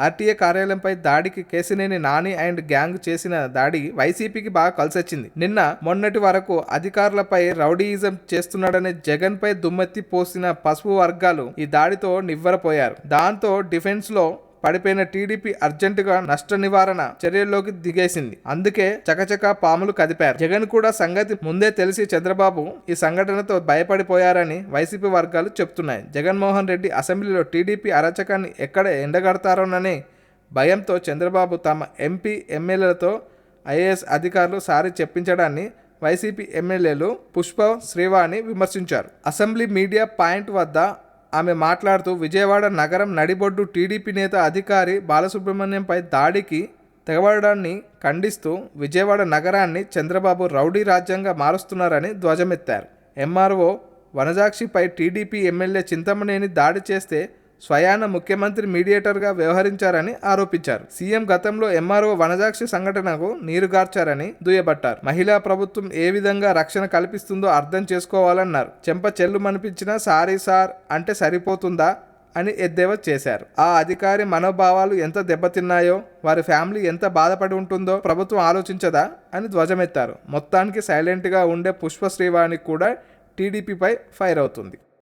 RTA కార్యాలయంపై దాడికి Kesineni Nani and gang చేసిన దాడి వైసీపీకి బాగా కలిసొచ్చింది. నిన్న మొన్నటి వరకు అధికారులపై రౌడీయిజం చేస్తున్నాడనే జగన్ పై దుమ్మెత్తి పోసిన పసుపు వర్గాలు ఈ దాడితో నివ్వరపోయారు. దాంతో డిఫెన్స్లో పడిపోయిన టీడీపీ అర్జెంటుగా నష్ట నివారణ చర్యల్లోకి దిగేసింది. అందుకే చకచక పాములు కదిపారు. జగన్ కూడా సంగతి ముందే తెలిసి చంద్రబాబు ఈ సంఘటనతో భయపడిపోయారని వైసీపీ వర్గాలు చెప్తున్నాయి. జగన్మోహన్ రెడ్డి అసెంబ్లీలో టీడీపీ అరాచకాన్ని ఎక్కడ ఎండగడతారోనని భయంతో చంద్రబాబు తమ ఎంపీ ఎమ్మెల్యేలతో ఐఏఎస్ అధికారులు సారి చెప్పించడాన్ని వైసీపీ ఎమ్మెల్యేలు పుష్ప శ్రీవాణి విమర్శించారు. అసెంబ్లీ మీడియా పాయింట్ వద్ద ఆమె మాట్లాడుతూ విజయవాడ నగరం నడిబొడ్డు టీడీపీ నేత అధికారి బాలసుబ్రహ్మణ్యంపై దాడికి తెగబడడాన్ని ఖండిస్తూ విజయవాడ నగరాన్ని చంద్రబాబు రౌడీ రాజ్యంగా మారుస్తున్నారని ధ్వజమెత్తారు. ఎంఆర్ఓ వనజాక్షిపై టీడీపీ ఎమ్మెల్యే చింతమనేని దాడి చేస్తే స్వయాన ముఖ్యమంత్రి మీడియేటర్గా వ్యవహరించారని ఆరోపించారు. సీఎం గతంలో ఎంఆర్ఓ వనజాక్షి సంఘటనకు నీరుగార్చారని దుయ్యబట్టారు. మహిళా ప్రభుత్వం ఏ విధంగా రక్షణ కల్పిస్తుందో అర్థం చేసుకోవాలన్నారు. చెంప చెల్లు మనిపించినా సారీ సార్ అంటే సరిపోతుందా అని ఎద్దేవా చేశారు. ఆ అధికారి మనోభావాలు ఎంత దెబ్బతిన్నాయో వారి ఫ్యామిలీ ఎంత బాధపడి ఉంటుందో ప్రభుత్వం ఆలోచించదా అని ధ్వజమెత్తారు. మొత్తానికి సైలెంట్గా ఉండే పుష్ప శ్రీవాణి కూడా టీడీపీపై ఫైర్ అవుతుంది.